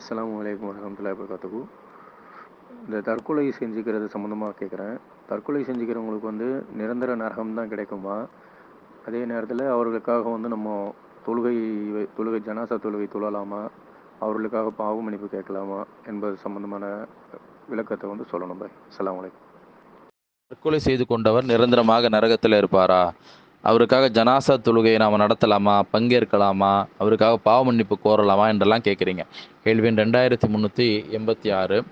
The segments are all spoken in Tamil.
அஸ்லாம் வலைக்கம் வரமத்துல்லாஹி வபரகாத்துஹு. இந்த தற்கொலை செஞ்சுக்கிறது சம்மந்தமாக கேட்குறேன். தற்கொலை செஞ்சுக்கிறவங்களுக்கு வந்து நிரந்தர நரகம் தான் கிடைக்குமா? அதே நேரத்தில் அவர்களுக்காக வந்து நம்ம தொழுகை வை- தொழுகை ஜனாசா தொழுகை தொழலாமா? அவர்களுக்காக பாவ மன்னிப்பு கேட்கலாமா? என்பது சம்பந்தமான விளக்கத்தை வந்து சொல்லணும் பாய். அஸ்லாம் வலைக்கம் தற்கொலை செய்து கொண்டவர் நிரந்தரமாக நரகத்தில் இருப்பாரா? அவருக்காக ஜனாசா தொழுகையை நாம் நடத்தலாமா? பங்கேற்கலாமா? அவருக்காக பாவ மன்னிப்பு கோரலாமா? என்றெல்லாம் கேட்குறீங்க. கேள்வி ரெண்டாயிரத்தி முந்நூற்றி எண்பத்தி ஆறு.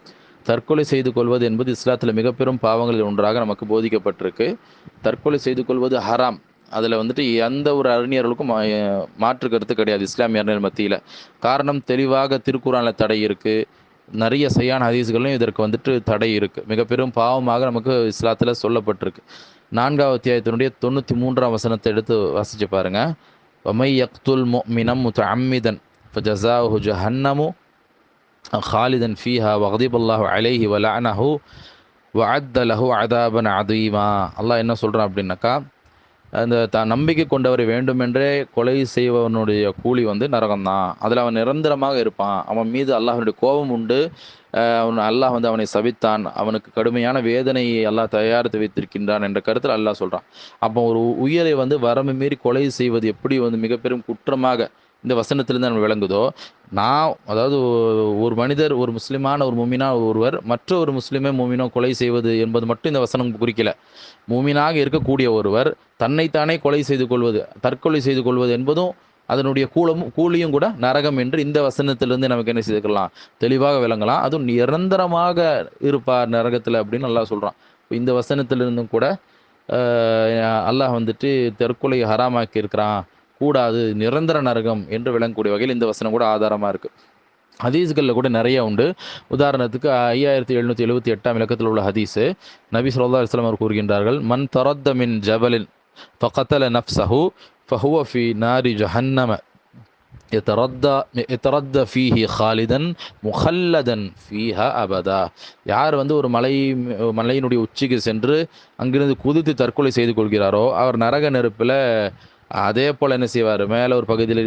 தற்கொலை செய்து கொள்வது என்பது இஸ்லாத்தில் மிக பெரும் பாவங்களில் ஒன்றாக நமக்கு போதிக்கப்பட்டிருக்கு. தற்கொலை செய்து கொள்வது ஹராம். அதில் வந்துட்டு எந்த ஒரு அறிஞர்களுக்கும் மா- மாற்று கருத்து கிடையாது இஸ்லாமிய மத்தியில். காரணம் தெளிவாக திருக்குறானில் தடை இருக்குது நிறைய சையான ஹதீஸ்களும் இதற்கு வந்துட்டு தடை இருக்குது மிக பெரும் பாவமாக நமக்கு இஸ்லாத்தில் சொல்லப்பட்டிருக்கு நான்காவது அத்தியாயத்தினுடைய தொண்ணூற்றி மூன்றாம் வசனத்தை எடுத்து வாசிச்சு பாருங்க வமை யக்துல் முமினம் முத்தஅம்மிதன் ஃபஜஸாஹு ஜஹன்னமு خالدا فيها وغضب الله عليه ولعنه وعد له عذابا عظيما அல்லாஹ் என்ன சொல்றான் அப்படின்னாக்கா அந்த த நம்பிக்கை கொண்டவரை வேண்டுமென்றே கொலை செய்வனுடைய கூலி வந்து நரகம்தான். அதில் அவன் நிரந்தரமாக இருப்பான். அவன் மீது அல்லாஹனுடைய கோபம் உண்டு. அவன் அல்லாஹ் வந்து அவனை சவித்தான் அவனுக்கு கடுமையான வேதனையை அல்லாஹ் தயாரித்து வைத்திருக்கின்றான் என்ற கருத்தில் அல்லாஹ் சொல்கிறான் அப்போ ஒரு உயிரை வந்து வரம்பு மீறி கொலை செய்வது எப்படி வந்து மிக பெரும் குற்றமாக இந்த வசனத்திலிருந்து நம்ம விளங்குதோ நான் அதாவது ஒரு மனிதர் ஒரு முஸ்லிமான ஒரு மூமினா ஒருவர் மற்ற ஒரு முஸ்லிமே மூமினோ கொலை செய்வது என்பது மட்டும் இந்த வசனம் குறிக்கல. மூமினாக இருக்கக்கூடிய ஒருவர் தன்னைத்தானே கொலை செய்து கொள்வது தற்கொலை செய்து கொள்வது என்பதும் அதனுடைய கூலமும் கூலியும் கூட நரகம் என்று இந்த வசனத்திலிருந்து நமக்கு என்ன செய்துக்கலாம் தெளிவாக விளங்கலாம். அதுவும் நிரந்தரமாக இருப்பார் நரகத்தில் அப்படின்னு நல்லா சொல்கிறான் இந்த வசனத்திலிருந்தும் கூட அல்லாஹ் வந்துட்டு தற்கொலை ஹராமாக்கி இருக்கிறான் கூடாது நிரந்தர நரகம் என்று விளங்கக்கூடிய வகையில் இந்த வசனம் கூட ஆதாரமாக இருக்கு. ஹதீஸ்களில் கூட நிறைய உண்டு. உதாரணத்துக்கு ஐயாயிரத்தி எழுநூற்றி எழுபத்தி எட்டாம் இலக்கத்தில் உள்ள ஹதீஸு நபி சொல்லா இஸ்லாம் கூறுகின்றார்கள் மண் தரத்த மின் ஜபலின் ஃபகத்தல நஃப்சஹு ஃபஹுவ ஃபி நாரி ஜஹன்னம எத்தரத்தா எத்தரத்த ஃபீஹி ஹாலிதன் முஹல்லதன் ஃபீஹா அபதா. யார் வந்து ஒரு மலை மலையினுடைய உச்சிக்கு சென்று அங்கிருந்து குதித்து தற்கொலை செய்து கொள்கிறாரோ அவர் நரக நெருப்பில் அதே போல் என்ன செய்வார்? மேலே ஒரு பகுதியில்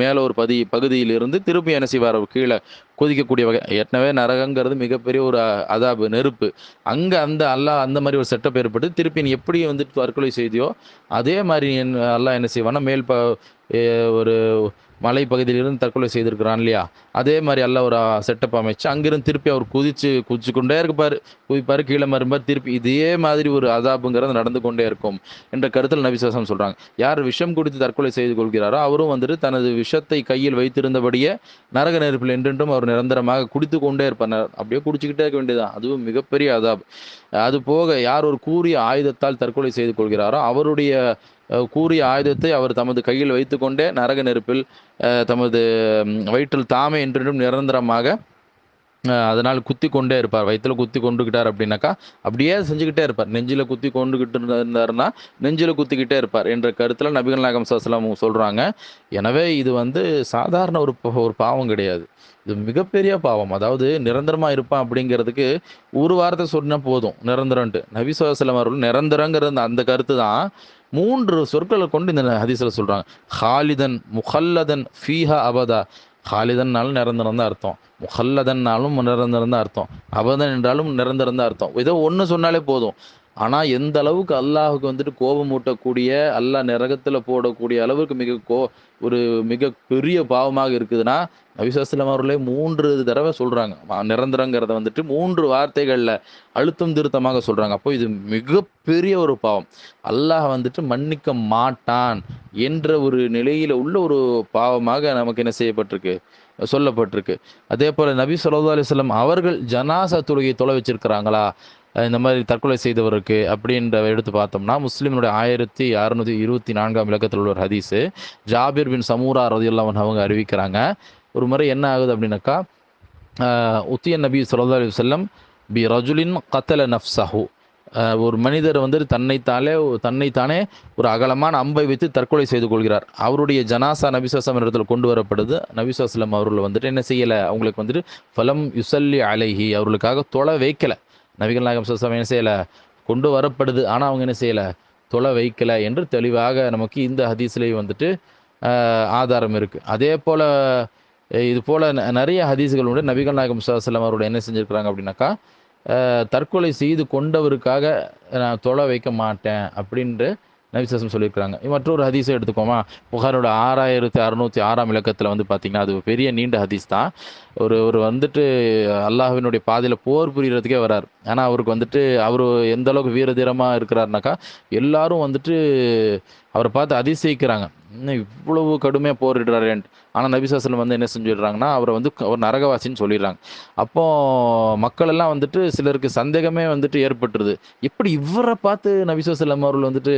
மேலே ஒரு பதி பகுதியிலிருந்து திருப்பி என்ன செய்வார்? கீழே குதிக்கக்கூடிய வகை ஏற்கனவே நரகங்கிறது மிகப்பெரிய ஒரு அதாபு நெருப்பு. அங்கே அந்த அல்லாஹ் அந்த மாதிரி ஒரு செட்டப் ஏற்பட்டு திருப்பி நீ எப்படி வந்து தற்கொலை செய்தியோ அதே மாதிரி என் அல்லாஹ் என்ன செய்வான்னா மேல் ப ஒரு மலை பகுதியிலிருந்து தற்கொலை செய்திருக்கிறான் இல்லையா? அதே மாதிரி எல்லாம் ஒரு செட்டப் அமைச்சு அங்கிருந்து திருப்பி அவர் குதிச்சு குதிச்சு கொண்டே இருப்பார். குதிப்பார் கீழே மரும்பார் திருப்பி இதே மாதிரி ஒரு அதாபுங்கிறது நடந்து கொண்டே இருக்கும் என்ற கருத்தில் நபிசாசம் சொல்கிறாங்க யார் விஷம் குடித்து தற்கொலை செய்து கொள்கிறாரோ அவரும் வந்துட்டு தனது விஷத்தை கையில் வைத்திருந்தபடியே நரக நெருப்பில் என்றென்றும் அவர் நிரந்தரமாக குடித்து கொண்டே இருப்பார். அப்படியே குடிச்சுக்கிட்டே இருக்க வேண்டியதான் அதுவும் மிகப்பெரிய அதாப். அது போக யார் ஒரு கூறிய ஆயுதத்தால் தற்கொலை செய்து கொள்கிறாரோ அவருடைய கூறிய ஆயுதத்தை அவர் தமது கையில் வைத்துக்கொண்டே நரக நெருப்பில் தமது வயிற்றில் தாமே என்றென்றும் நிரந்தரமாக அதனால் குத்தி கொண்டே இருப்பார். வயிற்றில் குத்தி கொண்டுக்கிட்டார் அப்படின்னாக்கா அப்படியே செஞ்சுக்கிட்டே இருப்பார். நெஞ்சில் குத்தி கொண்டுகிட்டு இருந்தாருன்னா நெஞ்சில் குத்திக்கிட்டே இருப்பார் என்ற கருத்தில் நபிகள் நாயகம் சாஸ்லாம் சொல்கிறாங்க எனவே இது வந்து சாதாரண ஒரு ஒரு பாவம் கிடையாது. இது மிகப்பெரிய பாவம். அதாவது நிரந்தரமாக இருப்பான் அப்படிங்கிறதுக்கு ஒரு வாரத்தை சொன்னால் போதும். நிரந்தரம்ட்டு நபி சுவாசலம் அவர்கள் நிரந்தரங்கிற அந்த- அந்த கருத்து தான். மூன்று சொற்களை கொண்டு இந்த ஹதீஸில் சொல்கிறாங்க ஹாலிதன் முஹல்லதன் ஃபீஹா அபதா. ஹாலிதன்னாலும் நிரந்தரம் தான் அர்த்தம். முஹல்லதன்னாலும் நிரந்தரம் தான் அர்த்தம். அபதன் என்றாலும் நிரந்தரம் தான் அர்த்தம். ஏதோ ஒன்று சொன்னாலே போதும். ஆனால் எந்த அளவுக்கு அல்லாஹுக்கு வந்துட்டு கோபம் ஊட்டக்கூடிய அல்லாஹ் நரகத்தில் போடக்கூடிய அளவுக்கு மிக கோ ஒரு மிக பெரிய பாவமாக இருக்குதுன்னா நபிசாஸ்லாம் அவர்களே மூன்று தடவை சொல்கிறாங்க நிரந்தரங்கிறத வந்துட்டு மூன்று வார்த்தைகளில் அழுத்தம் திருத்தமாக சொல்கிறாங்க அப்போ இது மிகப்பெரிய ஒரு பாவம். அல்லாஹ் வந்துட்டு மன்னிக்க மாட்டான் என்ற ஒரு நிலையில் உள்ள ஒரு பாவமாக நமக்கு என்ன செய்யப்பட்டிருக்கு சொல்லப்பட்டிருக்கு. அதே போல் நபி சொல்லா அலிஸ்லாம் அவர்கள் ஜனாசா துளையை தொலை வச்சிருக்கிறாங்களா? இந்த மாதிரி தற்கொலை செய்தவருக்கு அப்படின்ற எடுத்து பார்த்தோம்னா முஸ்லீமுடைய ஆயிரத்தி அறுநூத்தி இருபத்தி நான்காம் இலக்கத்தில் உள்ள ஒரு ஹதீஸு. ஜாபிர் பின் சமூரா ரதியுல்லாமன் அவங்க அறிவிக்கிறாங்க. ஒரு முறை என்ன ஆகுது அப்படின்னாக்கா உத்திய நபி ஸல்லல்லாஹு அலி வஸல்லம் பி ரஜுலின் கத்தல நஃப்சஹு ஒரு மனிதர் வந்து தன்னைத்தாலே தன்னைத்தானே ஒரு அகலமான அம்பை வைத்து தற்கொலை செய்து கொள்கிறார். அவருடைய ஜனாசா நபிசாசம் இடத்தில் கொண்டு வரப்படுது. நபிசாஸ்லம் அவர்கள் வந்துட்டு என்ன செய்யலை? அவங்களுக்கு வந்துட்டு ஃபலம் யுசல்லி அலைஹி. அவர்களுக்காக தொலை வைக்கலை. நபிகள் நாயகம் சாஸ்திரம் என்ன செய்யலை? கொண்டு வரப்படுது. ஆனால் அவங்க என்ன செய்யலை? தொலை வைக்கலை என்று தெளிவாக நமக்கு இந்த ஹதீஸ்லேயும் வந்துட்டு ஆதாரம் இருக்குது அதே போல் இது போல் ந- நிறைய ஹதீஸ்கள் உண்டு. நபிகள் நாயகம் சுவாசலம் அவரோட என்ன செஞ்சுருக்கிறாங்க அப்படின்னாக்கா தற்கொலை செய்து கொண்டவருக்காக நான் தொலை வைக்க மாட்டேன் அப்படின்ட்டு நபிசாசம் சொல்லியிருக்கிறாங்க. மற்றொரு ஹதீஸை எடுத்துக்கோமா. புகாரோட ஆறாயிரத்தி அறுநூத்தி ஆறாம் இலக்கத்தில் வந்து பார்த்தீங்கன்னா அது ஒரு பெரிய நீண்ட ஹதீஸ் தான். ஒரு ஒரு வந்துட்டு அல்லாஹ்வினுடைய பாதையில் போர் புரிகிறதுக்கே வரார். ஆனால் அவருக்கு வந்துட்டு அவர் எந்த அளவுக்கு வீரதீரமாக இருக்கிறாருனாக்கா எல்லாரும் வந்துட்டு அவரை பார்த்து அதிசயிக்கிறாங்க. இன்னும் இவ்வளவு கடுமையாக போரிடுறாரு ஆனால் நபிசாசலம் வந்து என்ன செஞ்சிடுறாங்கன்னா அவரை வந்து ஒரு நரகவாசின்னு சொல்லிடுறாங்க. அப்போ மக்கள் எல்லாம் வந்துட்டு சிலருக்கு சந்தேகமே வந்துட்டு ஏற்பட்டுருது. எப்படி இவரை பார்த்து நபிசாசலம் அவர்கள் வந்துட்டு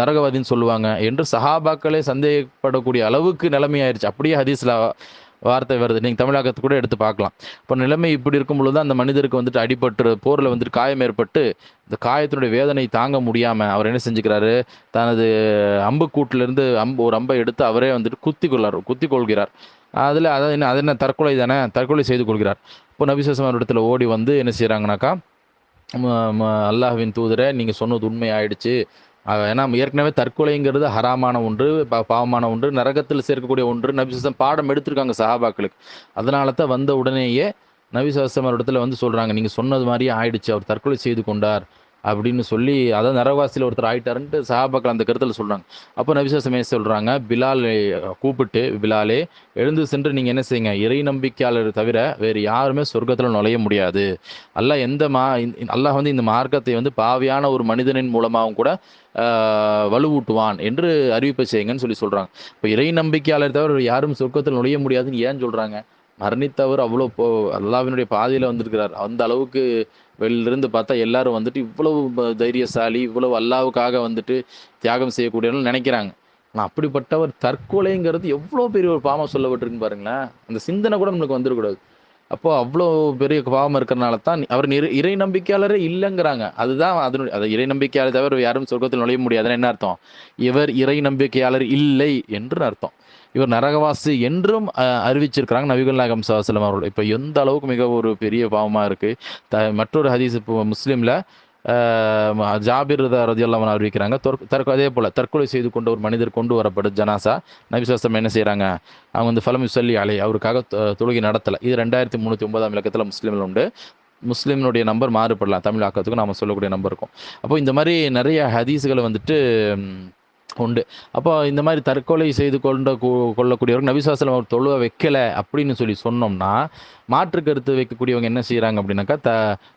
நரகவாதின்னு சொல்லுவாங்க. என்று சஹாபாக்களே சந்தேகப்படக்கூடிய அளவுக்கு நிலைமையாயிருச்சு. அப்படியே ஹதீஸ்ல வார்த்தை வருது. நீங்கள் தமிழகத்தை கூட எடுத்து பார்க்கலாம். இப்போ நிலைமை இப்படி இருக்கும் பொழுது அந்த மனிதருக்கு வந்துட்டு அடிபட்டு போரில் வந்துட்டு காயம் ஏற்பட்டு இந்த காயத்தினுடைய வேதனை தாங்க முடியாமல் அவர் என்ன செஞ்சுக்கிறாரு? தனது அம்புக்கூட்டிலிருந்து அம்பு ஒரு அம்பை எடுத்து அவரே வந்துட்டு குத்தி கொள்ளார் குத்தி கொள்கிறார் அதில் அதாவது என்ன அது என்ன தற்கொலை தானே? தற்கொலை செய்து கொள்கிறார். இப்போ நபிசேசம் இடத்துல ஓடி வந்து என்ன செய்கிறாங்கனாக்கா அல்லாஹ்வின் தூதரை நீங்கள் சொன்னது உண்மை ஆயிடுச்சு. ஏன்னா ஏற்கனவே தற்கொலைங்கிறது ஹராமான ஒன்று பா- பாவமான ஒன்று நரகத்தில் சேர்க்கக்கூடிய ஒன்று நபிசாசம் பாடம் எடுத்திருக்காங்க சஹாபாக்களுக்கு. அதனால தான் வந்த உடனேயே நபிசாசம் இடத்துல வந்து சொல்கிறாங்க நீங்கள் சொன்னது மாதிரியே ஆயிடுச்சு அவர் தற்கொலை செய்து கொண்டார். அப்படின்னு சொல்லி அதான் நரவாசியில் ஒருத்தர் ஆயிட்டாருன்ட்டு சஹாபாக்கள் அந்த கருத்தில் சொல்கிறாங்க அப்போ நபிசாசமே சொல்கிறாங்க பிலாலை கூப்பிட்டு பிலாலே எழுந்து சென்று நீங்கள் என்ன செய்யுங்க? இறை நம்பிக்கையாளர் தவிர வேறு யாருமே சொர்க்கத்தில் நுழைய முடியாது. அல்லாஹ் எந்த மா அல்லாஹ் வந்து இந்த மார்க்கத்தை வந்து பாவியான ஒரு மனிதனின் மூலமாகவும் கூட வலுவூட்டுவான் என்று அறிவிப்பை செய்யுங்கன்னு சொல்லி சொல்கிறாங்க இப்போ இறை நம்பிக்கையாளர் தவிர யாரும் சொர்க்கத்தில் நுழைய முடியாதுன்னு ஏன் சொல்கிறாங்க மரணித்தவர் அவ்வளோ போ அல்லாவினுடைய பாதையில் வந்திருக்கிறார். அந்த அளவுக்கு வெளியிலிருந்து பார்த்தா எல்லாரும் வந்துட்டு இவ்வளவு தைரியசாலி இவ்வளவு அல்லாவுக்காக வந்துட்டு தியாகம் செய்யக்கூடியவர்கள் நினைக்கிறாங்க. ஆனால் அப்படிப்பட்டவர் தற்கொலைங்கிறது எவ்வளோ பெரிய ஒரு பாவம் சொல்லப்பட்டிருக்குன்னு பாருங்களேன். அந்த சிந்தனை கூட நம்மளுக்கு வந்துடக்கூடாது. அப்போ அவ்வளோ பெரிய பாவம் இருக்கிறனால தான் அவர் இறை இறை நம்பிக்கையாளரே இல்லைங்கிறாங்க. அதுதான் அதனுடைய அது இறை நம்பிக்கையாளர் தவிர யாரும் சொர்க்கத்தில் நுழைய முடியாதுன்னு என்ன அர்த்தம்? இவர் இறை நம்பிக்கையாளர் இல்லை என்று அர்த்தம். இவர் நரகவாசி என்றும் அறிவிச்சிருக்கிறாங்க. நபிகள் நாயகம் சலம் அவர்கள். இப்போ எந்த அளவுக்கு மிக ஒரு பெரிய பாவமாக இருக்குது த மற்றொரு ஹதீஸ் இப்போ முஸ்லீமில் ஜாபிர் ரதியல்லாமன் அறிவிக்கிறாங்க. தற்கொ தற்கொலை அதே போல் தற்கொலை செய்து கொண்ட ஒரு மனிதர் கொண்டு வரப்படும் ஜனாசா. நபிசாஸ்தம் என்ன செய்கிறாங்க அவங்க வந்து ஃபலம் சொல்லி அலை அவருக்காக தொழுகை நடத்தலை. இது ரெண்டாயிரத்தி முந்நூற்றி ஒன்பதாம் இலக்கத்தில் முஸ்லீமில் உண்டு. முஸ்லீமினுடைய நம்பர் மாறுபடலாம். தமிழ் ஆக்கத்துக்கும் நாம சொல்லக்கூடிய நம்பர் இருக்கும். அப்போ இந்த மாதிரி நிறைய ஹதீஸுகளை வந்துட்டு உண்டு அப்போ இந்த மாதிரி தற்கொலை செய்து கொண்ட கொள்ளக்கூடியவர்கள் நபிசாசலம் அவர் தொழுவ வைக்கலை அப்படின்னு சொல்லி சொன்னோம்னா மாற்று கருத்து வைக்கக்கூடியவங்க என்ன செய்கிறாங்க அப்படின்னாக்கா த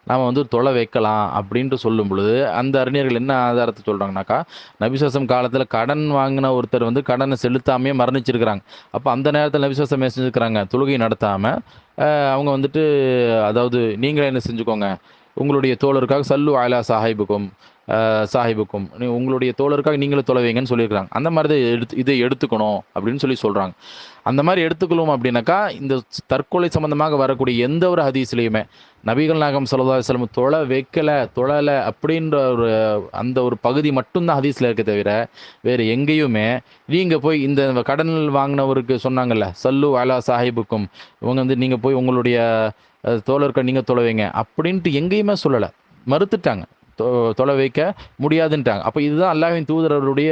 நாம் வந்து தொலை வைக்கலாம் அப்படின்ட்டு சொல்லும் பொழுது அந்த அறிஞர்கள் என்ன ஆதாரத்தை சொல்கிறாங்கனாக்கா நபிசாசம் காலத்தில் கடன் வாங்கின ஒருத்தர் வந்து கடனை செலுத்தாமையே மரணிச்சிருக்கிறாங்க. அப்போ அந்த நேரத்தில் நபிசாசம் என்ன செஞ்சுருக்கிறாங்க? தொழுகை நடத்தாமல் அவங்க வந்துட்டு அதாவது நீங்களே என்ன செஞ்சுக்கோங்க உங்களுடைய தோழருக்காக சல்லு ஆலா சாஹிபுக்கும் சாஹிபுக்கும். நீ உங்களுடைய தோழருக்காக நீங்களும் தொலைவீங்கன்னு சொல்லியிருக்கிறாங்க. அந்த மாதிரி தான் எடுத்து இதை எடுத்துக்கணும் அப்படின்னு சொல்லி சொல்கிறாங்க அந்த மாதிரி எடுத்துக்கணும் அப்படின்னாக்கா இந்த தற்கொலை சம்பந்தமாக வரக்கூடிய எந்த ஒரு ஹதீஸ்லையுமே நபிகள் நாயகம் சல்லா வல்லம் தொலை வைக்கலை தொழலை அப்படின்ற ஒரு அந்த ஒரு பகுதி மட்டும்தான் ஹதீஸில் இருக்க தவிர வேறு எங்கேயுமே நீங்கள் போய் இந்த கடன் வாங்கினவருக்கு சொன்னாங்கல்ல சல்லு அலா சாஹிபுக்கும் இவங்க வந்து நீங்கள் போய் உங்களுடைய தோழர்கள் நீங்கள் தொலைவீங்க அப்படின்ட்டு எங்கேயுமே சொல்லலை. மறுத்துட்டாங்க. தொலை வைக்க முடியாதுன்ட்டாங்க. அப்போ இதுதான் அல்லாவின் தூதரருடைய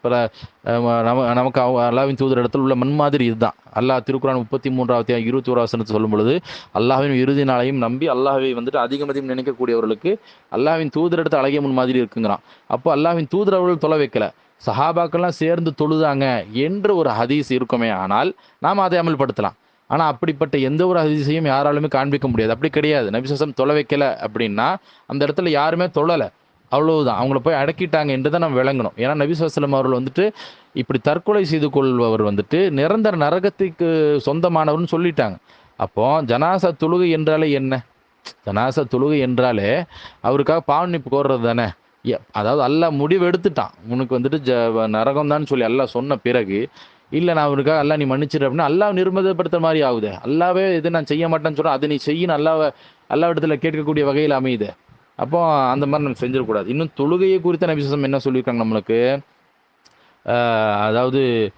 பல நம நமக்கு அவ- அல்லாவின் தூதர் இடத்துல உள்ள மண்மாதிரி இதுதான். அல்லாஹ் திருக்குறான் முப்பத்தி மூன்றாவது இருபத்தி ஓராசனத்தை சொல்லும் பொழுது அல்லாவின் இறுதி நாளையும் நம்பி அல்லாஹை வந்துட்டு அதிகம் அதிகம் நினைக்கக்கூடியவர்களுக்கு அல்லாவின் தூதர் இடத்துல அழகிய முன்மாதிரி இருக்குங்கிறான். அப்போ அல்லாவின் தூதர் அவர்கள் தொலை வைக்கல. சஹாபாக்கெல்லாம் சேர்ந்து தொழுதாங்க என்று ஒரு ஹதீஸ் இருக்குமே ஆனால் நாம் அதை அமல்படுத்தலாம். ஆனால் அப்படிப்பட்ட எந்த ஒரு அதிசயம் யாராலுமே காண்பிக்க முடியாது. அப்படி கிடையாது. நபிசசம் தொலை வைக்கல அப்படின்னா அந்த இடத்துல யாருமே தொழலை. அவ்வளவுதான். அவங்கள போய் அடக்கிட்டாங்க என்று தான் நம்ம விளங்கணும். ஏன்னா நபிசுவசலம் அவர்கள் வந்துட்டு இப்படி தற்கொலை செய்து கொள்பவர் வந்துட்டு நிரந்தர நரகத்துக்கு சொந்தமானவர்னு சொல்லிட்டாங்க. அப்போ ஜனாசா தொழுகை என்றாலே என்ன? ஜனாசா தொழுகை என்றாலே அவருக்காக பாவனிப்பு கோர்றது தானே. எ- அதாவது அல்ல முடிவு எடுத்துட்டான். உனக்கு வந்துட்டு ஜ நரகம் தான் சொல்லி எல்லாம் சொன்ன பிறகு இல்லை நான் அவனுக்காக அல்லா நீ மன்னிச்சிரு அப்படின்னா அல்லா நிர்மதப்படுத்துற மாதிரி ஆகுது. அல்லாவே இது நான் செய்ய மாட்டேன்னு சொல்கிறேன் அதை நீ செய்யணும் அல்லாவை அல்லா இடத்துல கேட்கக்கூடிய வகையில் அமையுது. அப்போ அந்த மாதிரி நம்ம செஞ்சிடக்கூடாது. இன்னும் தொழுகையை குறித்த நபிசம் என்ன சொல்லியிருக்காங்க நம்மளுக்கு? ஆஹ் அதாவது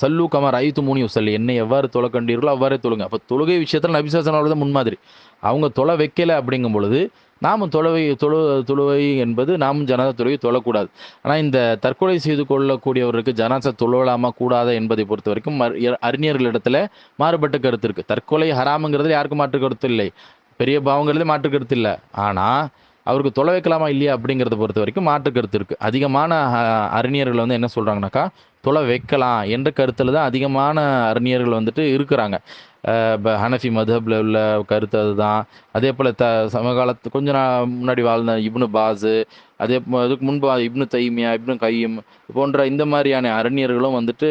சல்லு கமர் ஐத்து மூணி சல்லி என்னை எவ்வாறு தொலை கண்டீர்களோ அவ்வாறே தொழுங்க. அப்போ தொழுகை விஷயத்தில் நபிசாசன் அவர்கள் தான் முன்மாதிரி. அவங்க தொலை வைக்கலை அப்படிங்கும் பொழுது நாம் தொழுவை தொழு தொழுவை என்பது நாம் ஜனாதா தொழுவை தொழக்கூடாது. ஆனால் இந்த தற்கொலை செய்து கொள்ளக்கூடியவருக்கு ஜனாசா தொழலாமா கூடாதா என்பதை பொறுத்த வரைக்கும் மர்- அறிஞர்களிடத்துல மாறுபட்ட கருத்து இருக்குது தற்கொலை ஹராமுங்கிறது யாருக்கும் மாற்று கருத்து இல்லை. பெரிய பாவங்கிறது மாற்று கருத்து இல்லை. ஆனால் அவருக்கு தொலை வைக்கலாமா இல்லையா அப்படிங்கிறத பொறுத்த வரைக்கும் மாற்று கருத்து இருக்குது அதிகமான அறிஞர்கள் வந்து என்ன சொல்கிறாங்கனாக்கா தொலை வைக்கலாம் என்ற கருத்தில் தான் அதிகமான அறிஞர்கள் வந்துட்டு இருக்கிறாங்க. இப்போ ப- ஹனஃபி மதஹப்ல உள்ள கருத்து அதுதான். அதே போல் த சமகாலத்து கொஞ்ச நாள் முன்னாடி வாழ்ந்த இப்னு பாஸு அதே போ- அதுக்கு முன்பு இப்னு தைமியா இப்னு கையும் போன்ற இந்த மாதிரியான அறிஞர்களும் வந்துட்டு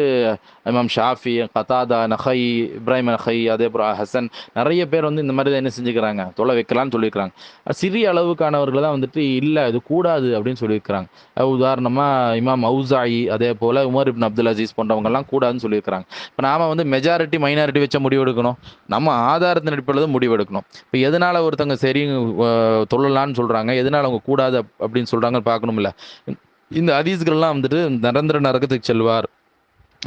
இமாம் ஷாஃபி கதாதா நஹை இப்ராஹிம் நஹை அதே போல் ஹசன் நிறைய பேர் வந்து இந்த மாதிரி தான் என்ன செஞ்சுக்கிறாங்க. தொலை வைக்கலாம்னு சொல்லியிருக்கிறாங்க. சிறிய அளவுக்கானவர்கள் தான் வந்துட்டு இல்லை இது கூடாது அப்படின்னு சொல்லியிருக்கிறாங்க. உதாரணமாக இமாம் அவுசாயி அதே போல் உமர் இப்னு அப்துல் அசீஸ் போன்றவங்கெல்லாம் கூடாதுன்னு சொல்லியிருக்கிறாங்க. இப்போ நாம வந்து மெஜாரிட்டி மைனாரிட்டி வச்ச முடிவெடுக்கணும் நம்ம ஆதாரத்தின் அடிப்படையில் தான் முடிவெடுக்கணும் இப்போ எதனால் ஒருத்தங்க சரி தொழலான்னு சொல்கிறாங்க எதனால் அவங்க கூடாது அப்படின்னு சொல்கிறாங்கன்னு பார்க்கணும்ல. இந்த ஹதீஸ்கள்லாம் வந்துட்டு நிரந்தர நரகத்துக்கு செல்வார்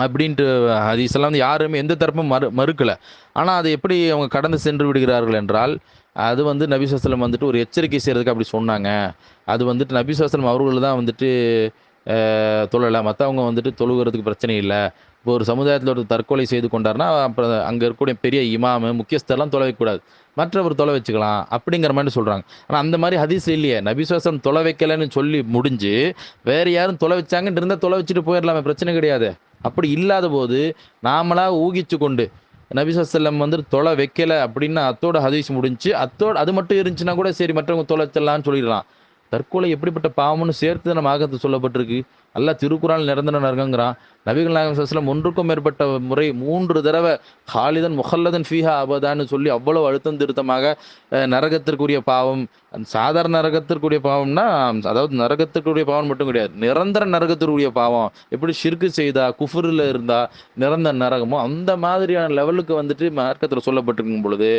அப்படின்ட்டு ஹதீஸ் எல்லாம் வந்து யாருமே எந்த தரப்பும் மறு மறுக்கலை. ஆனால் அதை எப்படி அவங்க கடந்து சென்று விடுகிறார்கள் என்றால் அது வந்து நபிசாஸ்லம் வந்துட்டு ஒரு எச்சரிக்கை செய்கிறதுக்கு அப்படி சொன்னாங்க. அது வந்துட்டு நபிசாஸ்லம் அவர்கள் தான் வந்துட்டு தொழலை. மற்றவங்க வந்துட்டு தொழுகிறதுக்கு பிரச்சனை இல்லை. இப்போ ஒரு சமுதாயத்தில் ஒரு தற்கொலை செய்து கொண்டார்னா அப்புறம் அங்கே இருக்கக்கூடிய பெரிய இமாமு முக்கியஸ்தர்லாம் தொலைவைக்கூடாது மற்றவர் தொலை வச்சுக்கலாம் அப்படிங்கிற மாதிரி சொல்கிறாங்க ஆனால் அந்த மாதிரி ஹதீஸ் இல்லையே. நபிசுவாசம் தொலை வைக்கலைன்னு சொல்லி முடிஞ்சு வேறு யாரும் தொலை வச்சாங்கன்னு இருந்தால் தொலை வச்சுட்டு போயிடலாமே பிரச்சனை கிடையாது. அப்படி இல்லாத போது நாமளாக ஊகிச்சு கொண்டு நபிசல்லம் வந்து தொலை வைக்கல அப்படின்னு அத்தோட ஹதீஸ் முடிஞ்சு அத்தோட அது மட்டும் இருந்துச்சுன்னா கூட சரி மற்றவங்க தொலை வச்சிடலாம்னு சொல்லிடலாம். தற்கொலை எப்படிப்பட்ட பாவம்னு சேர்த்து நம்ம ஆகத்து சொல்லப்பட்டிருக்கு. அல்லாஹ் திருக்குறான் நிரந்தர நரகங்கிறான். நபிகள் நாயகம் சஸ்லம் ஒன்றுக்கும் மேற்பட்ட முறை மூன்று தடவை ஹாலிதன் முஹல்லதன் ஃபீஹா அபதான்னு சொல்லி அவ்வளவு அழுத்தம் திருத்தமாக நரகத்திற்குரிய பாவம் அந்த சாதாரண நரகத்திற்குரிய பாவம்னா அதாவது நரகத்திற்குரிய பாவம் மட்டும் கிடையாது நிரந்தர நரகத்திற்குரிய பாவம். எப்படி ஷிர்கு செய்தா குஃபுரில் இருந்தா நிரந்தர நரகமோ அந்த மாதிரியான லெவலுக்கு வந்துட்டு மார்க்கத்தில் சொல்லப்பட்டிருக்கும் பொழுது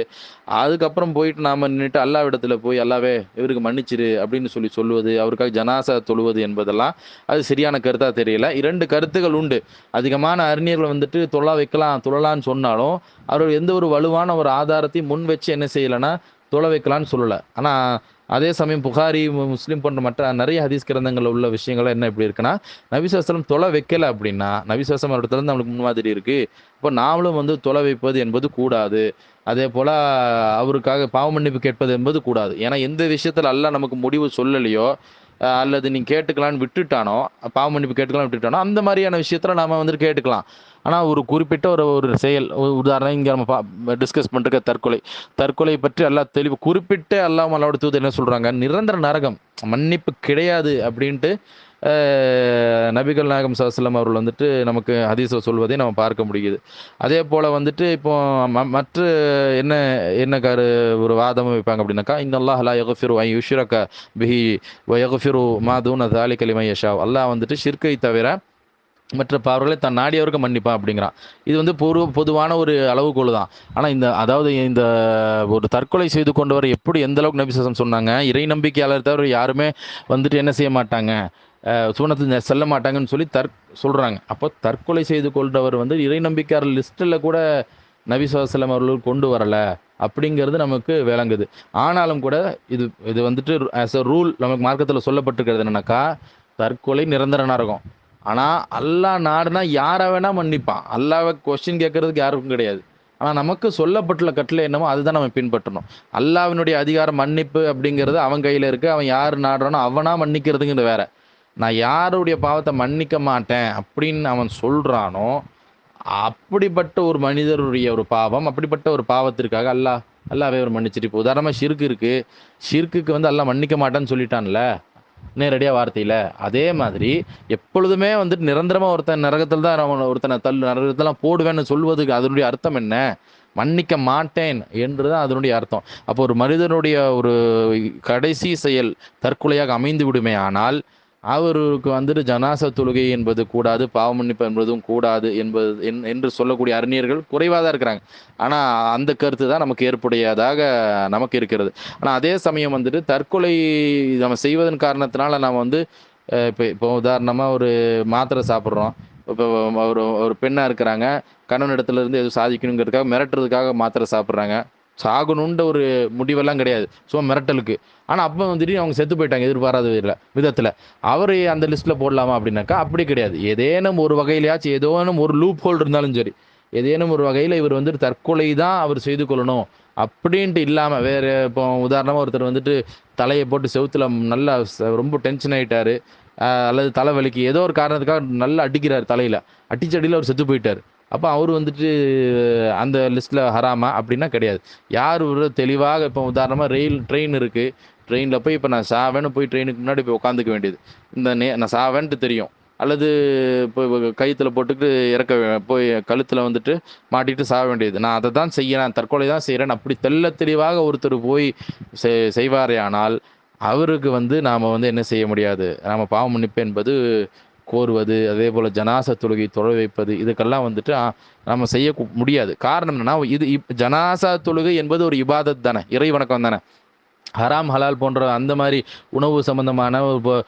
அதுக்கப்புறம் போயிட்டு நாம நின்றுட்டு அல்லாவிடத்துல போய் அல்லாவே இவருக்கு மன்னிச்சிரு அப்படின்னு சொல்லி சொல்லுவது அவருக்காக ஜனாசா தொழுவது என்பதெல்லாம் அது சரியான கருத்தா தெரியல. இரண்டு கருத்துகள் உண்டு. அதிகமான அறிஞர்கள் வந்துட்டு தொழா வைக்கலாம் தொழலான்னு சொன்னாலும் அவர் எந்த ஒரு வலுவான ஒரு ஆதாரத்தையும் முன் வச்சு என்ன செய்யலைன்னா தொலை வைக்கலான்னு சொல்லலை. ஆனால் அதே சமயம் புகாரி முஸ்லீம் போன்ற மற்ற நிறைய ஹதீஸ் கிரந்தங்களில் உள்ள விஷயங்கள் என்ன இப்படி இருக்குன்னா நபிசாஸ்திரம் தொலை வைக்கல அப்படின்னா நபிசாஸ்திரம் அவர்கிட்ட இருந்து நம்மளுக்கு முன்மாதிரி இருக்கு. இப்போ நாமளும் வந்து தொலை வைப்பது என்பது கூடாது. அதே போல அவருக்காக பாவ மன்னிப்பு கேட்பது என்பது கூடாது. ஏன்னா எந்த விஷயத்துல அல்ல நமக்கு முடிவு சொல்லலையோ அல்லது நீ கேட்டுக்கலான்னு விட்டுட்டானோ பாவ மன்னிப்பு கேட்டுக்கலாம் விட்டுட்டானோ அந்த மாதிரியான விஷயத்தில் நாம் வந்துட்டு கேட்டுக்கலாம். ஆனால் ஒரு குறிப்பிட்ட ஒரு ஒரு செயல் ஒரு உதாரணம் இங்கே நம்ம பா டிஸ்கஸ் பண்ணுற தற்கொலை. தற்கொலை பற்றி எல்லாம் தெளிவு குறிப்பிட்ட எல்லாம் அல்லாவோட தூது என்ன சொல்கிறாங்க நிரந்தர நரகம் மன்னிப்பு கிடையாது அப்படின்ட்டு நபிகள் நாயகம் சாஸ்லம் அவர்கள் வந்துட்டு நமக்கு ஹதீஸை சொல்வதை நம்ம பார்க்க முடியுது. அதே போல் வந்துட்டு இப்போ ம- மற்ற என்ன என்ன கரு ஒரு வாதம் வைப்பாங்க அப்படின்னாக்கா இந்த அல்லாஹ் லா யகுஃபிரு ஐ யுஷ்ரக பிஹி வ யகுஃபிரு மா தூன கலிமை யஷா. அல்லாஹ் வந்துட்டு ஷிர்கை தவிர மற்ற பாவர்களை தன் நாடியவருக்கு மன்னிப்பான் அப்படிங்கிறான். இது வந்து பொரு பொதுவான ஒரு அளவுகோல் தான். ஆனால் இந்த அதாவது இந்த ஒரு தற்கொலை செய்து கொண்டவர் எப்படி எந்த அளவுக்கு நபிசம் சொன்னாங்க? இறை நம்பிக்கையாளர் தவிர யாருமே வந்துட்டு என்ன செய்ய மாட்டாங்க? சுவனத்தில் செல்ல மாட்டாங்கன்னு சொல்லி தற் சொல்கிறாங்க அப்போ தற்கொலை செய்து கொண்டவர் வந்து இறை நம்பிக்கையாளர் லிஸ்ட்டில் கூட நபி அவர்கள் கொண்டு வரலை அப்படிங்கிறது நமக்கு விளங்குது. ஆனாலும் கூட இது இது வந்துட்டு ஆஸ் அ ரூல் நமக்கு மார்க்கத்தில் சொல்லப்பட்டிருக்கிறது என்னன்னாக்கா தற்கொலை நிரந்தர நரகம். ஆனால் அல்லாஹ் நாடுனா யாரை வேணால் மன்னிப்பான். அல்லாவை கொஸ்டின் கேட்கறதுக்கு யாருக்கும் கிடையாது. ஆனால் நமக்கு சொல்லப்பட்டுள்ள கட்டில் என்னமோ அதுதான் நம்ம பின்பற்றணும். அல்லாவினுடைய அதிகாரம் மன்னிப்பு அப்படிங்கிறது அவன் கையில் இருக்குது அவன் யார் நாடுறானோ அவனாக மன்னிக்கிறதுங்கிறது வேற. நான் யாருடைய பாவத்தை மன்னிக்க மாட்டேன் அப்படின்னு அவன் சொல்கிறானோ அப்படிப்பட்ட ஒரு மனிதருடைய ஒரு பாவம் அப்படிப்பட்ட ஒரு பாவத்திற்காக அல்லாஹ் அல்லாவே ஒரு மன்னிச்சிட்டு இப்போ உதாரணமாக ஷிர்கு இருக்குது ஷிர்க்குக்கு வந்து எல்லாம் மன்னிக்க மாட்டேன்னு சொல்லிட்டான்ல நேரடியாக வார்த்தையில். அதே மாதிரி எப்பொழுதுமே வந்துட்டு நிரந்தரமாக ஒருத்தன் நரகத்தில் தான் அவன் ஒருத்தனை தள்ளு நரகத்தெல்லாம் போடுவேன்னு சொல்வதுக்கு அதனுடைய அர்த்தம் என்ன? மன்னிக்க மாட்டேன் என்று தான் அதனுடைய அர்த்தம். அப்போ ஒரு மனிதனுடைய ஒரு கடைசி செயல் தற்கொலையாக அமைந்து விடுமே ஆனால் அவருக்கு வந்துட்டு ஜனாச தொழுகை என்பது கூடாது பாவ மன்னிப்பு என்பதும் கூடாது என்பது என்- என்று சொல்லக்கூடிய அறிஞர்கள் குறைவாக தான் இருக்கிறாங்க. ஆனால் அந்த கருத்து தான் நமக்கு ஏற்புடையதாக நமக்கு இருக்கிறது. ஆனால் அதே சமயம் வந்துட்டு தற்கொலை நம்ம செய்வதன் காரணத்தினால நாம் வந்து இப்போ இப்போ உதாரணமாக ஒரு மாத்திரை சாப்பிட்றோம். இப்போ ஒரு ஒரு பெண்ணாக இருக்கிறாங்க. கணவன் இடத்துல இருந்து எதுவும் சாதிக்கணுங்கிறதுக்காக மிரட்டுறதுக்காக மாத்திரை சாப்பிட்றாங்க. சாகணுன்ற ஒரு முடிவெல்லாம் கிடையாது. சும்மா மிரட்டலுக்கு. ஆனால் அப்போ வந்துட்டு அவங்க செத்து போயிட்டாங்க எதிர்பாராத விதத்தில் விதத்தில். அவர் அந்த லிஸ்ட்டில் போடலாமா அப்படின்னாக்கா அப்படி கிடையாது. ஏதேனும் ஒரு வகையிலையாச்சும் ஏதோனும் ஒரு லூப் ஹோல் இருந்தாலும் சரி ஏதேனும் ஒரு வகையில் இவர் வந்துட்டு தற்கொலை தான் அவர் செய்து கொள்ளணும் அப்படின்ட்டு இல்லாமல் வேறு இப்போ உதாரணமாக ஒருத்தர் வந்துட்டு தலையை போட்டு செவுத்துல நல்லா ச- ரொம்ப டென்ஷன் ஆகிட்டார் அல்லது தலைவலிக்கு ஏதோ ஒரு காரணத்துக்காக நல்லா அடிக்கிறார் தலையில். அடிச்சடியில் அவர் செத்து போயிட்டார். அப்போ அவர் வந்துட்டு அந்த லிஸ்ட்டில் ஹராமா அப்படின்னா கிடையாது. யார் ஒரு தெளிவாக இப்போ உதாரணமாக ரயில் ட்ரெயின் இருக்குது ட்ரெயினில் போய் இப்போ நான் சாவேன்னு போய் ட்ரெயினுக்கு முன்னாடி போய் உட்காந்துக்க வேண்டியது. இந்த நே நான் சாவேன்ட்டு தெரியும். அல்லது இப்போ கயிற்றுல போட்டுட்டு இறக்க போய் கழுத்தில் வந்துட்டு மாட்டிட்டு சாக வேண்டியது. நான் அதை தான் செய்யறேன் தற்கொலை தான் செய்கிறேன் அப்படி தெள்ள தெளிவாக ஒருத்தர் போய் செய் செய்வாரே ஆனால் அவருக்கு வந்து நாம் வந்து என்ன செய்ய முடியாது. நாம் பாவ மன்னிப்பு என்பது கோருவது அதே போல் ஜனாச தொழுகை தொலை வைப்பது இதுக்கெல்லாம் வந்துட்டு நம்ம செய்ய முடியாது. காரணம் என்னன்னா இது இப் ஜனாசா தொழுகை என்பது ஒரு இபாதத் தானே இறை வணக்கம் தானே. ஹராம் ஹலால் போன்ற அந்த மாதிரி உணவு சம்பந்தமான இப்போ,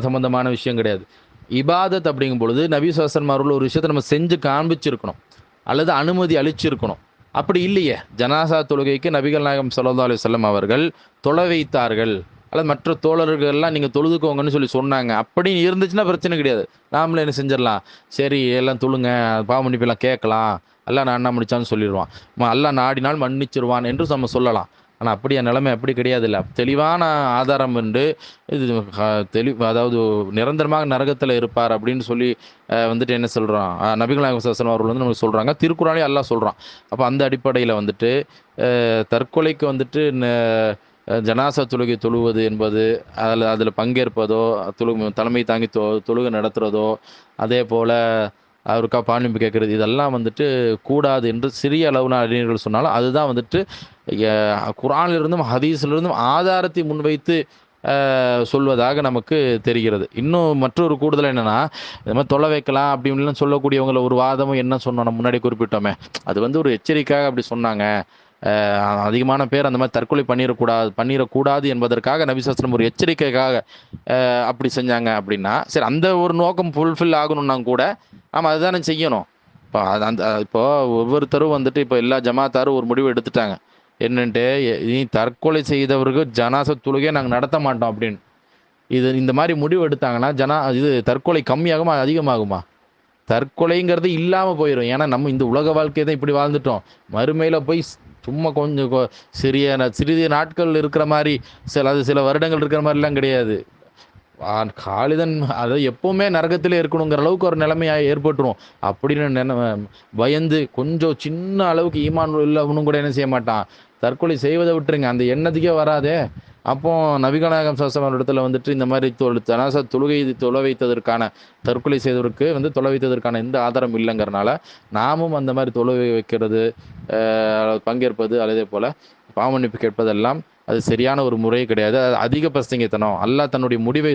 சம்பந்தமான விஷயம் கிடையாது. இபாதத் அப்படிங்கும் பொழுது நபி சாசன்மார்கள் ஒரு விஷயத்தை நம்ம செஞ்சு காண்பிச்சிருக்கணும் அல்லது அனுமதி அளிச்சிருக்கணும். அப்படி இல்லையே. ஜனாசா தொழுகைக்கு நபிகள் நாயகம் ஸல்லல்லாஹு அலைஹி அவர்கள் தொலை வைத்தார்கள். அல்லது மற்ற தோழர்கள்லாம் நீங்கள் தொழுதுக்கோங்கன்னு சொல்லி சொன்னாங்க. அப்படி இருந்துச்சுன்னா பிரச்சனை கிடையாது. நாமளே என்ன செஞ்சிடலாம். சரி எல்லாம் தொழுங்க. பாவமன்னிப்பெல்லாம் கேட்கலாம். எல்லாம் நான் என்ன முடிச்சான்னு சொல்லிடுவான். ம- நாடினால் மன்னிச்சிருவான் என்று நம்ம சொல்லலாம். ஆனால் அப்படியா நிலைமை அப்படி கிடையாது இல்லை தெளிவான ஆதாரம் உண்டு. இது தெளி அதாவது நிரந்தரமாக நரகத்தில் இருப்பார் அப்படின்னு சொல்லி வந்துட்டு என்ன சொல்கிறான் நபிகள் நாயகம் அவர்கள் வந்து நமக்கு சொல்கிறாங்க திருக்குறாலே எல்லாம் சொல்கிறான் அப்போ அந்த அடிப்படையில் வந்துட்டு தற்கொலைக்கு வந்துட்டு ஜனாசா தொழுகை தொழுவது என்பது அதில் அதில் பங்கேற்பதோ தொழு தலைமை தாங்கி தொ தொழுகை நடத்துகிறதோ அதே போல் அவருக்கா பாலிம்பு கேட்குறது இதெல்லாம் வந்துட்டு கூடாது என்று சிறிய அளவுன அறிஞர்கள் சொன்னாலும் அதுதான் வந்துட்டு குரானிலிருந்தும் ஹதீஸிலிருந்தும் ஆதாரத்தை முன்வைத்து சொல்வதாக நமக்கு தெரிகிறது. இன்னும் மற்றொரு கூடுதல் என்னென்னா இந்த மாதிரி தொலை வைக்கலாம் அப்படி இப்படிலாம் சொல்லக்கூடியவங்கள ஒரு வாதமும் என்ன சொன்னோம் முன்னாடி குறிப்பிட்டோமே அது வந்து ஒரு எச்சரிக்கையாக அப்படி சொன்னாங்க. அதிகமான பேர் அந்த மாதிரி தற்கொலை பண்ணிடக்கூடாது பண்ணிடக்கூடாது என்பதற்காக நபிசாஸ்திரம் ஒரு எச்சரிக்கைக்காக அப்படி செஞ்சாங்க அப்படின்னா சரி அந்த ஒரு நோக்கம் ஃபுல்ஃபில் ஆகணும்னா கூட நாம் அதுதானே செய்யணும். இப்போ அது அந்த இப்போ ஒவ்வொருத்தரும் வந்துட்டு இப்போ எல்லா ஜமாத்தாரும் ஒரு முடிவு எடுத்துட்டாங்க. என்னன்ட்டு நீ தற்கொலை செய்தவருக்கு ஜனாச தொழுகையை நாங்கள் நடத்த மாட்டோம் அப்படின்னு. இது இந்த மாதிரி முடிவு எடுத்தாங்கன்னா ஜனா இது தற்கொலை கம்மியாகுமா அதிகமாகுமா? தற்கொலைங்கிறது இல்லாமல் போயிடும் ஏன்னா நம்ம இந்த உலக வாழ்க்கையை தான் இப்படி வாழ்ந்துட்டோம். மறுமையில் போய் ஸ்- சும்மா கொஞ்சம் கொ- சிறிய சிறிய நாட்கள் இருக்கிற மாதிரி சில அது சில வருடங்கள் இருக்கிற மாதிரிலாம் கிடையாது. காளிதன் காலிதன் அதை எப்பவுமே நரகத்திலே இருக்கணுங்கிற அளவுக்கு ஒரு நிலைமையாக ஏற்பட்டுரும். அப்படின்னு நினை பயந்து கொஞ்சம் சின்ன அளவுக்கு ஈமான் உள்ளவனும் கூட என்ன செய்ய மாட்டான். தற்கொலை செய்வதை விட்டுருங்க. அந்த எண்ணத்துக்கே வராதே. அப்போ நபிகநாயகம் சாஸ்திரம் இடத்துல வந்துட்டு இந்த மாதிரி தொழு தனாச தொழுகை தொலை வைத்ததற்கான தற்கொலை செய்தவருக்கு வந்து தொலை வைத்ததற்கான எந்த ஆதாரம் இல்லைங்கிறனால நாமும் அந்த மாதிரி தொலை வைக்கிறது பங்கேற்பது அதே போல் பாவமன்னிப்பு கேட்பதெல்லாம் அது சரியான ஒரு முறை கிடையாது. அது அதிக பசங்கத்தனம் அல்லாஹ் தன்னுடைய முடிவை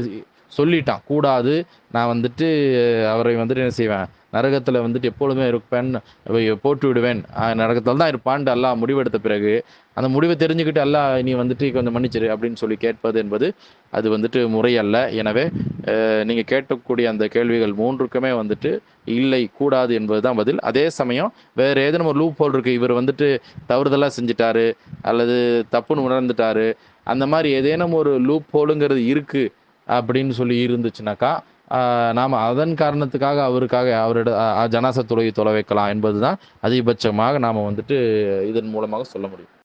சொல்லிட்டான். கூடாது. நான் வந்துட்டு அவரை வந்துட்டு என்ன செய்வேன்? நரகத்தில் வந்துட்டு எப்பொழுதுமே இருப்பேன் போட்டு விடுவேன். நரகத்தில் தான் இருப்பான்ட்டு அல்லாஹ் முடிவெடுத்த பிறகு அந்த முடிவை தெரிஞ்சுக்கிட்டு அல்லாஹ் நீ வந்துட்டு கொஞ்சம் மன்னிச்சிரு அப்படின்னு சொல்லி கேட்பது என்பது அது வந்துட்டு முறையல்ல எனவே நீங்கள் கேட்கக்கூடிய அந்த கேள்விகள் மூன்றுக்குமே வந்துட்டு இல்லை கூடாது என்பது தான் பதில். அதே சமயம் வேறு ஏதேனும் ஒரு லூப் ஹோல் இருக்குது இவர் வந்துட்டு தவறுதலாக செஞ்சிட்டாரு அல்லது தப்புன்னு உணர்ந்துட்டாரு. அந்த மாதிரி ஏதேனும் ஒரு லூப் ஹோலுங்கிறது இருக்குது அப்படின்னு சொல்லி இருந்துச்சுனாக்கா நாம அதன் காரணத்துக்காக அவருக்காக அவரிட ஆஹ் ஜனாசா தொழுகை தொலை வைக்கலாம் என்பது தான் அதிகபட்சமாக நாம் வந்துட்டு இதன் மூலமாக சொல்ல முடியும்.